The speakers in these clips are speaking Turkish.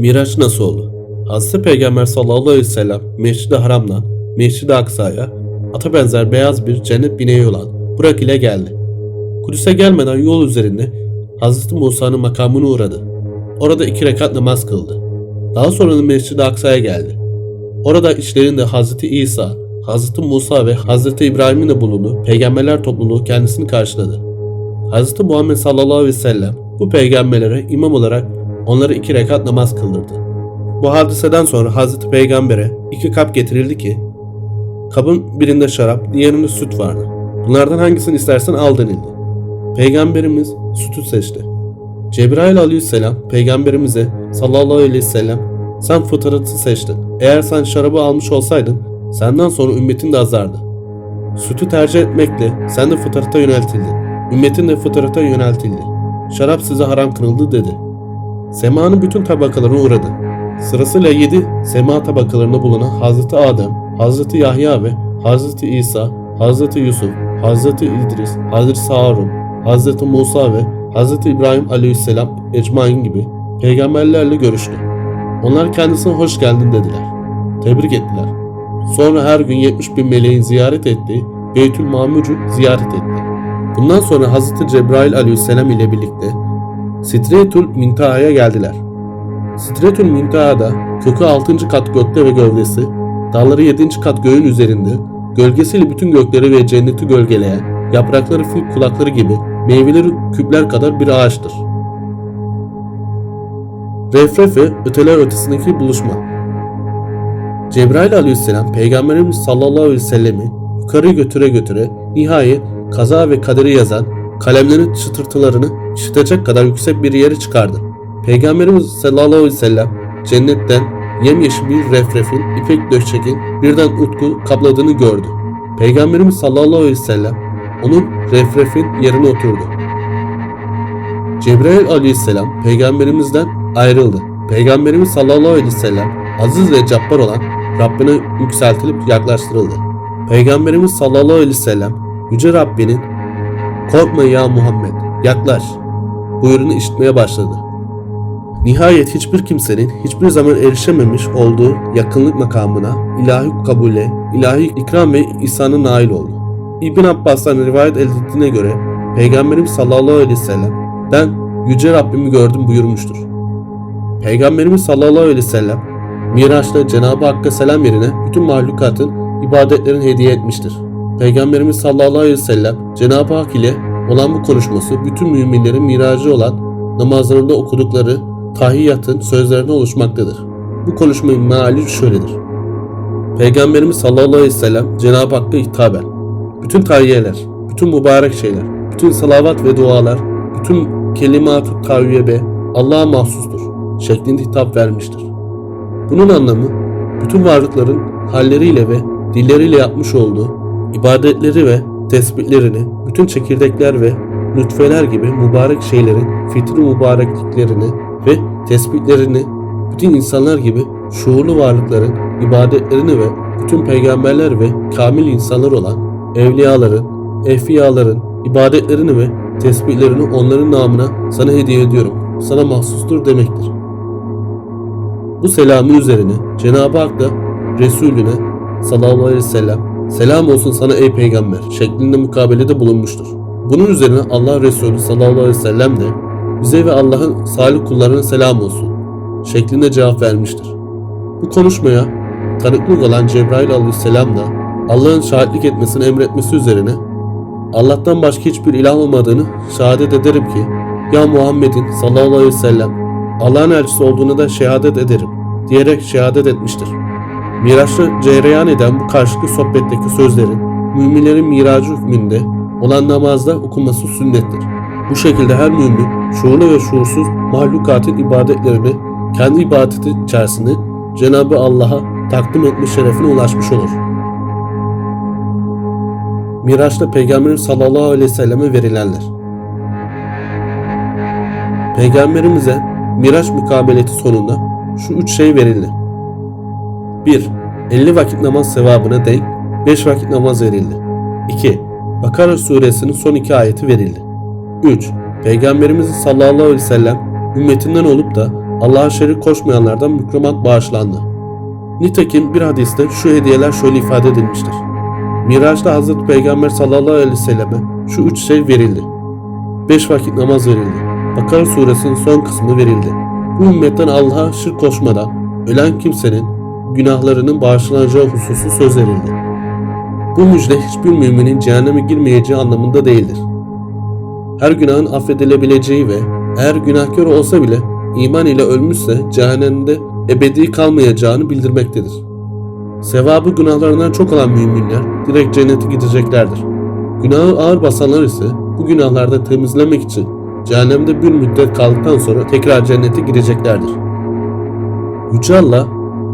Miraç nasıl oldu? Hazreti Peygamber sallallahu aleyhi ve sellem Mescid-i Haram'dan Mescid-i Aksa'ya ata benzer beyaz bir cennet bineği olan Burak ile geldi. Kudüs'e gelmeden yol üzerinde Hazreti Musa'nın makamına uğradı. Orada iki rekat namaz kıldı. Daha sonra da Mescid-i Aksa'ya geldi. Orada içlerinde Hazreti İsa, Hazreti Musa ve Hazreti İbrahim'in de bulunduğu peygamberler topluluğu kendisini karşıladı. Hazreti Muhammed sallallahu aleyhi ve sellem bu peygamberlere imam olarak onlara iki rekat namaz kıldırdı. Bu hadiseden sonra Hazreti Peygamber'e iki kap getirildi ki kabın birinde şarap, diğerinde süt vardı. Bunlardan hangisini istersen al denildi. Peygamberimiz sütü seçti. Cebrail aleyhisselam peygamberimize sallallahu aleyhi ve sellem sen fıtratı seçtin. Eğer sen şarabı almış olsaydın senden sonra ümmetin de azardı. Sütü tercih etmekle sen de fıtrata yöneltildin. Ümmetin de fıtrata yöneltildi. Şarap size haram kılındı dedi. Sema'nın bütün tabakalarına uğradı. Sırasıyla yedi sema tabakalarında bulunan Hazreti Adem, Hazreti Yahya ve Hazreti İsa, Hazreti Yusuf, Hazreti İdris, Hazreti Harun, Hazreti Musa ve Hazreti İbrahim aleyhisselam ecmain gibi peygamberlerle görüştü. Onlar kendisine hoş geldin dediler. Tebrik ettiler. Sonra her gün 70 bin meleğin ziyaret ettiği Beytül Mamur'u ziyaret etti. Bundan sonra Hazreti Cebrail aleyhisselam ile birlikte Sidretül Mintaha'ya geldiler. Sidretül Mintaha'da kökü 6. kat gökte ve gövdesi, dalları 7. kat göğün üzerinde, gölgesiyle bütün gökleri ve cenneti gölgeleyen, yaprakları fil kulakları gibi meyveleri küpler kadar bir ağaçtır. Refref ve öteler ötesindeki buluşma. Cebrail aleyhisselam peygamberimiz sallallahu aleyhi ve sellemi yukarı götüre götüre nihayet kaza ve kaderi yazan kalemlerin çıtırtılarını işitecek kadar yüksek bir yere çıkardı. Peygamberimiz sallallahu aleyhi ve sellem cennetten yemyeşil bir refrefin ipek döşekin birden utku kapladığını gördü. Peygamberimiz sallallahu aleyhi ve sellem onun refrefin yerine oturdu. Cebrail aleyhisselam peygamberimizden ayrıldı. Peygamberimiz sallallahu aleyhi ve sellem aziz ve cabbar olan Rabbine yükseltilip yaklaştırıldı. Peygamberimiz sallallahu aleyhi ve sellem Yüce Rabbinin korkma ya Muhammed yaklaş buyruğunu işitmeye başladı. Nihayet hiçbir kimsenin hiçbir zaman erişememiş olduğu yakınlık makamına ilahi kabule, ilahi ikram ve ihsana nail oldu. İbn Abbas'tan rivayet edildiğine göre Peygamberimiz sallallahu aleyhi ve sellem ben Yüce Rabbimi gördüm buyurmuştur. Peygamberimiz sallallahu aleyhi ve sellem Miraç'ta Cenab-ı Hakk'a selam yerine bütün mahlukatın ibadetlerini hediye etmiştir. Peygamberimiz sallallahu aleyhi ve sellem Cenab-ı Hak ile olan bu konuşması bütün müminlerin miracı olan namazlarında okudukları tahiyyatın sözlerine oluşmaktadır. Bu konuşmanın meali şöyledir. Peygamberimiz sallallahu aleyhi ve sellem Cenab-ı Hakk'a hitaben bütün tahiyyeler, bütün mübarek şeyler, bütün salavat ve dualar, bütün kelimat-ı taviyebe Allah'a mahsustur şeklinde hitap vermiştir. Bunun anlamı bütün varlıkların halleriyle ve dilleriyle yapmış olduğu ibadetleri ve tesbihlerini, bütün çekirdekler ve lütfeler gibi mübarek şeylerin fitri mübarekliklerini ve tesbihlerini bütün insanlar gibi şuurlu varlıkların ibadetlerini ve bütün peygamberler ve kamil insanlar olan evliyaların, efliyaların ibadetlerini ve tesbihlerini onların namına sana hediye ediyorum. Sana mahsustur demektir. Bu selamın üzerine Cenab-ı Hak da Resulüne sallallahu aleyhi ve sellem selam olsun sana ey peygamber şeklinde mukabelede bulunmuştur. Bunun üzerine Allah Resulü sallallahu aleyhi ve sellem de bize ve Allah'ın salih kullarına selam olsun şeklinde cevap vermiştir. Bu konuşmaya tanıklık olan Cebrail aleyhisselam da Allah'ın şahitlik etmesini emretmesi üzerine Allah'tan başka hiçbir ilah olmadığını şehadet ederim ki ya Muhammed'in sallallahu aleyhi ve sellem Allah'ın elçisi olduğunu da şehadet ederim diyerek şehadet etmiştir. Miraç'ta cereyan eden bu karşılıklı sohbetteki sözlerin müminlerin miracı hükmünde olan namazda okunması sünnettir. Bu şekilde her mümin şuurlu ve şuursuz mahlukatın ibadetlerini kendi ibadeti içerisinde Cenabı Allah'a takdim etme şerefine ulaşmış olur. Miraç'ta Peygamberimiz sallallahu aleyhi ve selleme verilenler. Peygamberimize Miraç mukabeleti sonunda şu üç şey verildi. 1. 50 vakit namaz sevabına denk 5 vakit namaz verildi. 2. Bakara suresinin son iki ayeti verildi. 3. Peygamberimiz sallallahu aleyhi ve sellem ümmetinden olup da Allah'a şerik koşmayanlardan mükremat bağışlandı. Nitekim bir hadiste şu hediyeler şöyle ifade edilmiştir. Miraç'ta Hazreti Peygamber sallallahu aleyhi ve selleme şu üç şey verildi. Beş vakit namaz verildi. Bakara suresinin son kısmı verildi. Bu ümmetten Allah'a şirk koşmadan ölen kimsenin günahlarının bağışlanacağı hususu söz verildi. Bu müjde hiçbir müminin cehenneme girmeyeceği anlamında değildir. Her günahın affedilebileceği ve eğer günahkar olsa bile iman ile ölmüşse cehennemde ebedi kalmayacağını bildirmektedir. Sevabı günahlarından çok olan müminler direkt cennete gideceklerdir. Günahı ağır basanlar ise bu günahlardan temizlemek için cehennemde bir müddet kaldıktan sonra tekrar cennete gireceklerdir. Yüce Allah,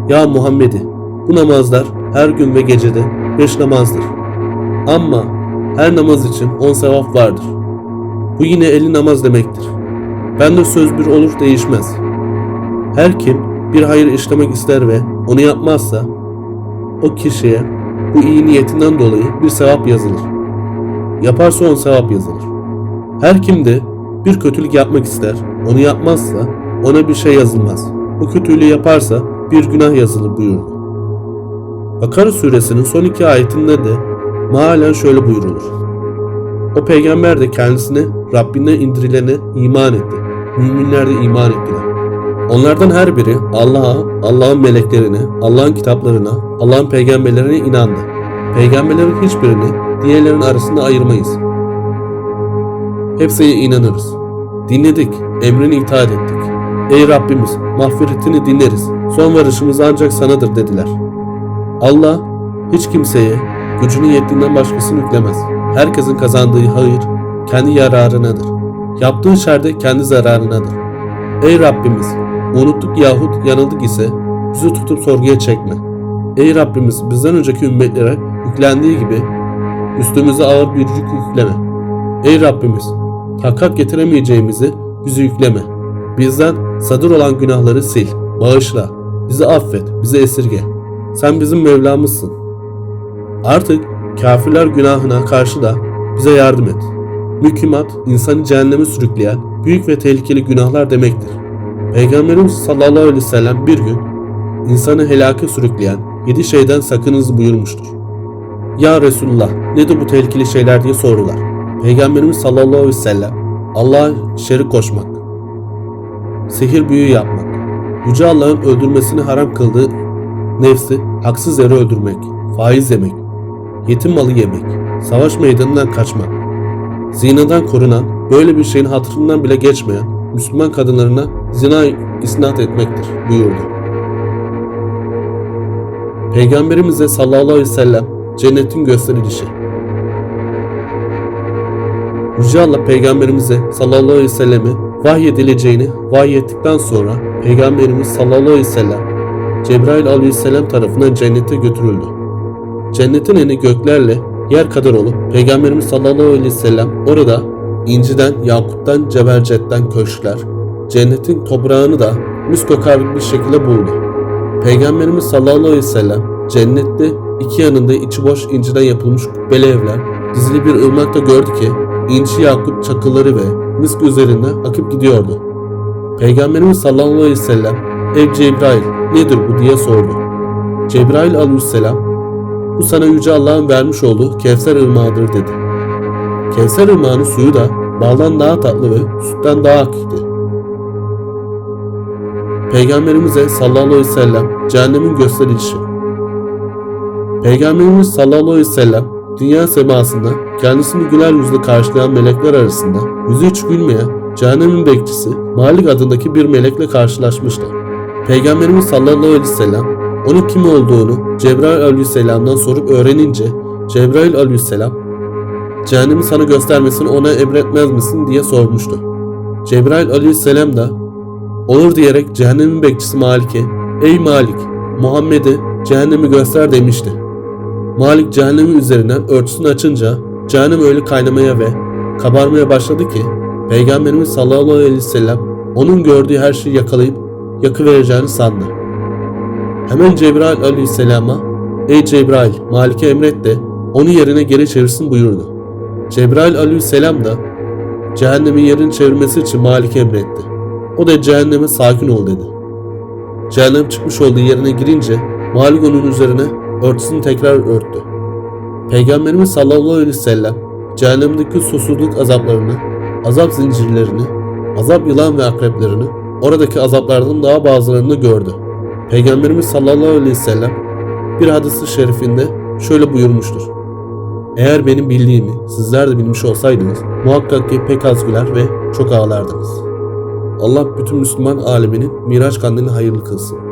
Ya Muhammed'i, bu namazlar her gün ve gecede beş namazdır. Ama her namaz için on sevap vardır. Bu yine elli namaz demektir. Ben de söz bir olur değişmez. Her kim bir hayır işlemek ister ve onu yapmazsa o kişiye bu iyi niyetinden dolayı bir sevap yazılır. Yaparsa on sevap yazılır. Her kim de bir kötülük yapmak ister, onu yapmazsa ona bir şey yazılmaz. O kötülüğü yaparsa bir günah yazılır buyurdu. Bakara suresinin son iki ayetinde de mealen şöyle buyurulur. O peygamber de kendisine Rabbine indirilene iman etti. Müminler de iman ettiler. Onlardan her biri Allah'a, Allah'ın meleklerine, Allah'ın kitaplarına, Allah'ın peygamberlerine inandı. Peygamberlerin hiçbirini diğerlerinin arasında ayırmayız. Hepsine inanırız. Dinledik, emrine itaat ettik. Ey Rabbimiz, mağfiretini dinleriz. Son varışımız ancak sanadır dediler. Allah hiç kimseye gücünün yettiğinden başkasını yüklemez. Herkesin kazandığı hayır kendi yararınadır. Yaptığı şer de kendi zararınadır. Ey Rabbimiz, unuttuk yahut yanıldık ise bizi tutup sorguya çekme. Ey Rabbimiz bizden önceki ümmetlere yüklendiği gibi üstümüze ağır bir yük yükleme. Ey Rabbimiz, takat getiremeyeceğimizi bizi yükleme. Bizden sadır olan günahları sil, bağışla, bizi affet, bizi esirge. Sen bizim Mevlamızsın. Artık kafirler günahına karşı da bize yardım et. Mükimat, insanı cehenneme sürükleyen büyük ve tehlikeli günahlar demektir. Peygamberimiz sallallahu aleyhi ve sellem bir gün insanı helake sürükleyen yedi şeyden sakınız buyurmuştur. Ya Resulullah nedir bu tehlikeli şeyler diye sordular. Peygamberimiz sallallahu aleyhi ve sellem Allah'a şerik koşmak, sihir büyü yapmak, Yüce Allah'ın öldürmesini haram kıldığı nefsi haksız yere öldürmek, faiz yemek, yetim malı yemek, savaş meydanından kaçmak, zinadan korunan, böyle bir şeyin hatırından bile geçmeyen Müslüman kadınlarına zina isnat etmektir buyurdu. Peygamberimize sallallahu aleyhi ve sellem cennetin gösterilişi. Yüce Allah Peygamberimize sallallahu aleyhi ve sellemi vahyedileceğini vahyettikten sonra Peygamberimiz sallallahu aleyhi ve sellem Cebrail aleyhisselam tarafından cennete götürüldü. Cennetin eni göklerle yer kadar olup Peygamberimiz sallallahu aleyhi ve sellem orada inciden, yakuttan, cebercetten köşkler, cennetin toprağını da mis kokar bir şekilde buldu. Peygamberimiz sallallahu aleyhi ve sellem cennette iki yanında içi boş inciden yapılmış kubbeli evler, dizili bir ırmakta gördü ki inci yakut çakılları ve misk üzerinde akıp gidiyordu. Peygamberimiz sallallahu aleyhi ve sellem Ey Cebrail nedir bu diye sordu. Cebrail aleyhisselam bu sana Yüce Allah'ın vermiş olduğu Kevser ırmağıdır dedi. Kevser ırmağının suyu da baldan daha tatlı ve sütten daha akıktı. Peygamberimize sallallahu aleyhi ve sellem cehennemin gösterilişi. Peygamberimiz sallallahu aleyhi ve sellem dünya semasında kendisini güler yüzle karşılayan melekler arasında yüzü hiç gülmeyen cehennemin bekçisi Malik adındaki bir melekle karşılaşmıştı. Peygamberimiz sallallahu aleyhi ve sellem onun kim olduğunu Cebrail aleyhisselamdan sorup öğrenince Cebrail aleyhisselam cehennemi sana göstermesini ona emretmez misin diye sormuştu. Cebrail aleyhisselam da olur diyerek cehennemin bekçisi Malik'e ey Malik Muhammed'e cehennemi göster demişti. Malik cehennemin üzerinden örtüsünü açınca cehennem öyle kaynamaya ve kabarmaya başladı ki Peygamberimiz sallallahu aleyhi ve sellem onun gördüğü her şeyi yakalayıp yakıvereceğini sandı. Hemen Cebrail aleyhisselama Ey Cebrail Malik'e emret de onu yerine geri çevirsin buyurdu. Cebrail aleyhisselam da cehennemin yerini çevirmesi için Malik'e emretti. O da cehenneme sakin ol dedi. Cehennem çıkmış olduğu yerine girince Malik onun üzerine örtüsünü tekrar örttü. Peygamberimiz sallallahu aleyhi ve sellem cehennemdeki susuzluk azaplarını, azap zincirlerini, azap yılan ve akreplerini, oradaki azaplardan daha bazılarını gördü. Peygamberimiz sallallahu aleyhi ve sellem bir hadisi şerifinde şöyle buyurmuştur. Eğer benim bildiğimi sizler de bilmiş olsaydınız muhakkak ki pek az güler ve çok ağlardınız. Allah bütün Müslüman aleminin Miraç kandilini hayırlı kılsın.